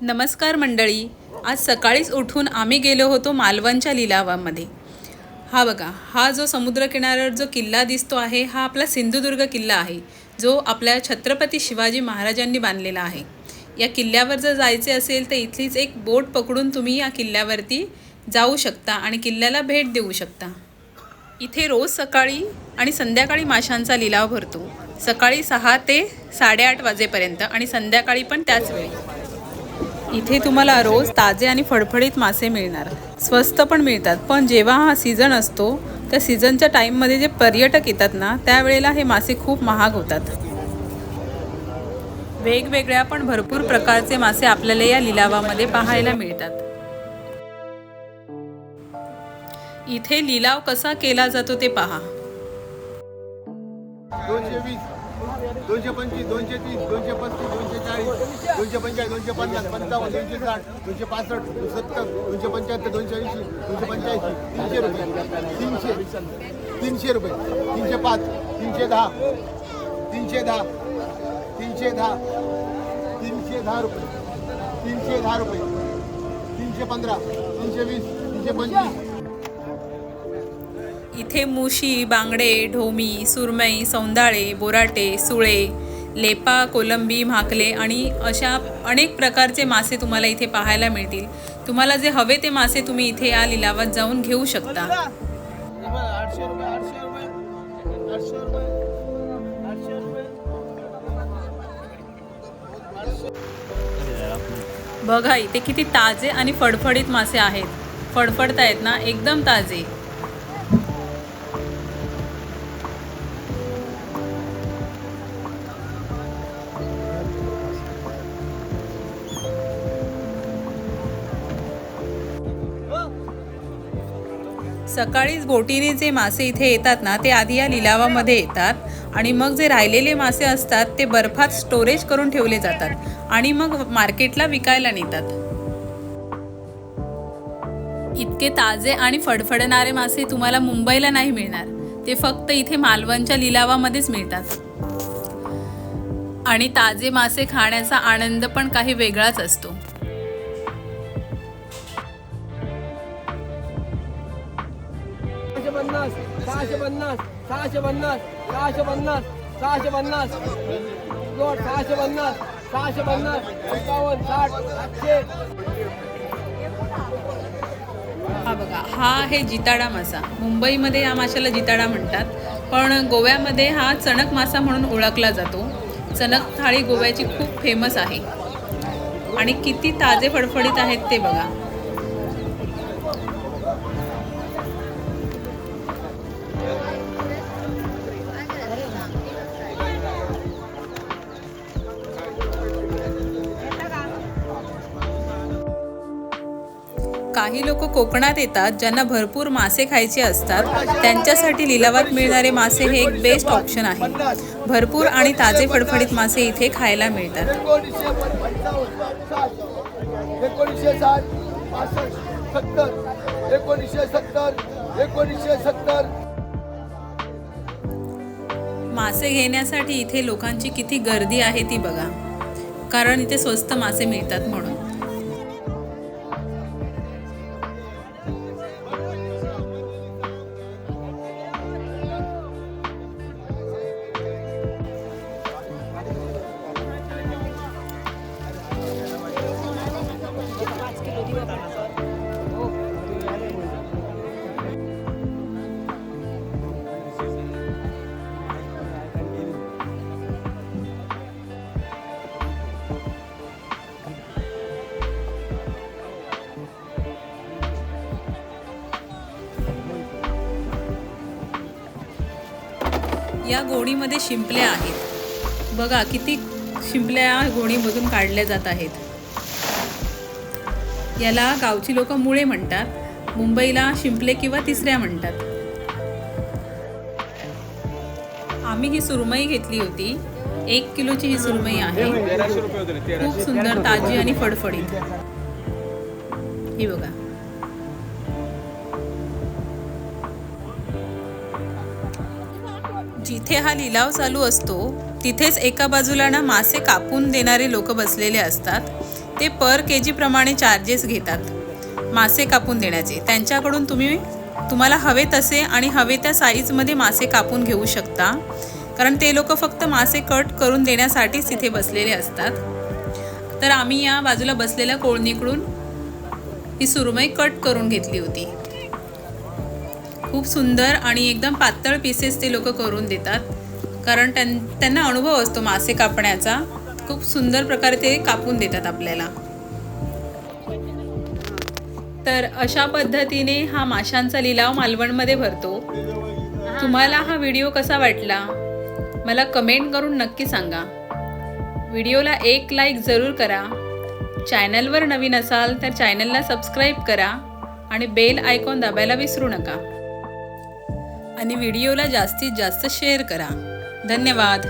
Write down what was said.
नमस्कार मंडळी. आज सकाळीच उठून आम्ही गेलो होतो मालवणच्या लिलावामध्ये. हा बघा हा जो समुद्रकिनाऱ्यावर जो किल्ला दिसतो आहे हा आपला सिंधुदुर्ग किल्ला आहे जो आपल्या छत्रपती शिवाजी महाराजांनी बांधलेला आहे. या किल्ल्यावर जर जायचे असेल तर इथलीच एक बोट पकडून तुम्ही या किल्ल्यावरती जाऊ शकता आणि किल्ल्याला भेट देऊ शकता. इथे रोज सकाळी आणि संध्याकाळी माशांचा लिलाव भरतो. सकाळी सहा ते साडेआठ वाजेपर्यंत आणि संध्याकाळी पण त्याच वेळी. इथे तुम्हाला रोज ताजे आणि फडफडीत मासे मिळणार. स्वस्त पण मिळतात. पण जेव्हा हा सीझन असतो त्या सीझनच्या टाईममध्ये जे पर्यटक येतात ना त्यावेळेला हे मासे खूप महाग होतात. वेगवेगळ्या पण भरपूर प्रकारचे मासे आपल्याला या लिलावामध्ये पाहायला मिळतात. इथे लिलाव कसा केला जातो ते पहा. दोनशे पंचवीस दोनशे तीस दोनशे पस्तीस दोनशे चाळीस दोनशे पंचाळीस दोनशे पन्नास पंचावन्न दोनशे साठ दोनशे पासष्ट सत्तर दोनशे पंच्याहत्तर दोनशे ऐंशी दोनशे पंच्याऐंशी तीनशे रुपये तीनशे तीनशे रुपये तीनशे पाच तीनशे दहा तीनशे दहा तीनशे दहा तीनशे दहा रुपये तीनशे दहा रुपये तीनशे पंधरा तीनशे वीस तीनशे पंचवीस इथे मुशी बांगडे ढोमी सुरमई सौंदाळे बोराटे सुळे लेपा कोलंबी म्हाकले आणि अशा अनेक प्रकारचे मासे तुम्हाला इथे पाहायला मिळतील. तुम्हाला जे हवे ते मासे तुम्ही इथे या लिलावात जाऊन घेऊ शकता. बघा इथे किती ताजे आणि फडफडीत मासे आहेत. फडफडतायत ना एकदम ताजे. सकाळीच बोटीने जे मासे इथे येतात ना ते आधी या लिलावामध्ये येतात आणि मग जे राहिलेले मासे असतात ते बर्फात स्टोरेज करून ठेवले जातात आणि मग मार्केटला विकायला नेतात. इतके ताजे आणि फडफडणारे मासे तुम्हाला मुंबईला नाही मिळणार. ते फक्त इथे मालवणच्या लिलावामध्येच मिळतात. आणि ताजे मासे खाण्याचा आनंद पण काही वेगळाच असतो. सहाशे पन्नास सहाशे पन्नास सहाशे पन्नास सहाशे पन्नास. जोड सहाशे पन्नास सहाशे पन्नास एकावन्न साठ सातशे हा बघा हा आहे जिताडा मासा. मुंबईमध्ये या माशाला जिताडा म्हणतात. पण गोव्यामध्ये हा चणक मासा म्हणून ओळखला जातो. चणक थाळी गोव्याची खूप फेमस आहे. आणि किती ताजे फडफडीत आहेत ते बघा. काही लोक कोकणात येतात ज्यांना भरपूर मासे खायचे असतात. त्यांच्यासाठी लिलावात मिळणारे मासे हे एक बेस्ट ऑप्शन आहे. भरपूर आणि ताजे फडफडीत मासे इथे खायला मिळतात. मासे घेण्यासाठी इथे लोकांची किती गर्दी आहे ती बघा. कारण इथे स्वस्त मासे मिळतात म्हणून. या गोणीमध्ये शिंपल्या आहेत. बघा किती शिंपल्या या गोणीमधून काढल्या जात आहेत. याला गावची लोक मुळे म्हणतात मुंबईला शिंपले किंवा तिसऱ्या म्हणतात. आम्ही ही सुरमई घेतली होती. एक किलोची ही सुरमई आहे. खूप सुंदर ताजी आणि फडफडीत. ही बघा. जिथे हा लिलाव चालू असतो तिथेच एका बाजूला ना मासे कापून देणारे लोक बसलेले असतात. ते पर के जीप्रमाणे चार्जेस घेतात. मासे कापून देण्याचे. त्यांच्याकडून तुम्ही तुम्हाला हवे तसे आणि हवे त्या साईजमध्ये मासे कापून घेऊ शकता. कारण ते लोक फक्त मासे कट करून देण्यासाठीच तिथे बसलेले असतात. तर आम्ही या बाजूला बसलेल्या कोळणीकडून ही सुरमई कट करून घेतली होती. खूप सुंदर आणि एकदम पातळ पीसेस ते लोक करून देतात. कारण त्यां त्यांना अनुभव असतो मासे कापण्याचा. खूप सुंदर प्रकारे ते कापून देतात आपल्याला. तर अशा पद्धतीने हा माशांचा लिलाव मालवणमध्ये भरतो. तुम्हाला हा व्हिडिओ कसा वाटला? मला कमेंट करून नक्की सांगा. व्हिडिओला एक लाईक जरूर करा. चॅनलवर नवीन असाल तर चॅनलला सबस्क्राईब करा. आणि बेल आयकॉन दाबायला विसरू नका. आणि व्हिडिओला जास्तीत जास्त शेअर करा. धन्यवाद.